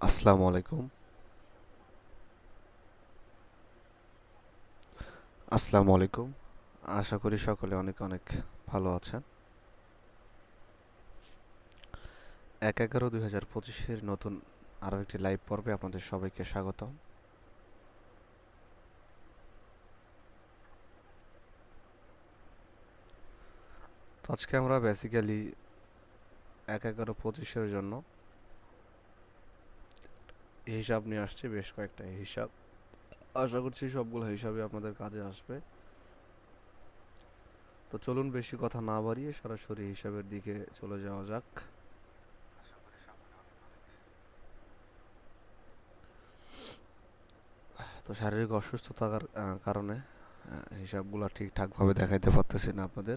আসসালামু আলাইকুম। আসসালামু আলাইকুম। আশা করি সকলে অনেক অনেক ভালো আছেন। এক এগারো দুই হাজার পঁচিশের নতুন আরও একটি লাইভ পর্বে আপনাদের সবাইকে স্বাগতম। তো আজকে আমরা বেসিক্যালি এক এগারো পঁচিশের জন্য হিসাব নিয়ে আসছি, বেশ কয়েকটা হিসাব। আশা করছি সবগুলো হিসাবে আপনাদের কাজে আসবে। তো চলুন বেশি কথা না বাড়িয়ে সরাসরি হিসাবের দিকে চলে যাওয়া যাক। তো শারীরিক অসুস্থতার কারণে হিসাবগুলো ঠিকঠাকভাবে দেখাইতে পারতেছি না আপনাদের।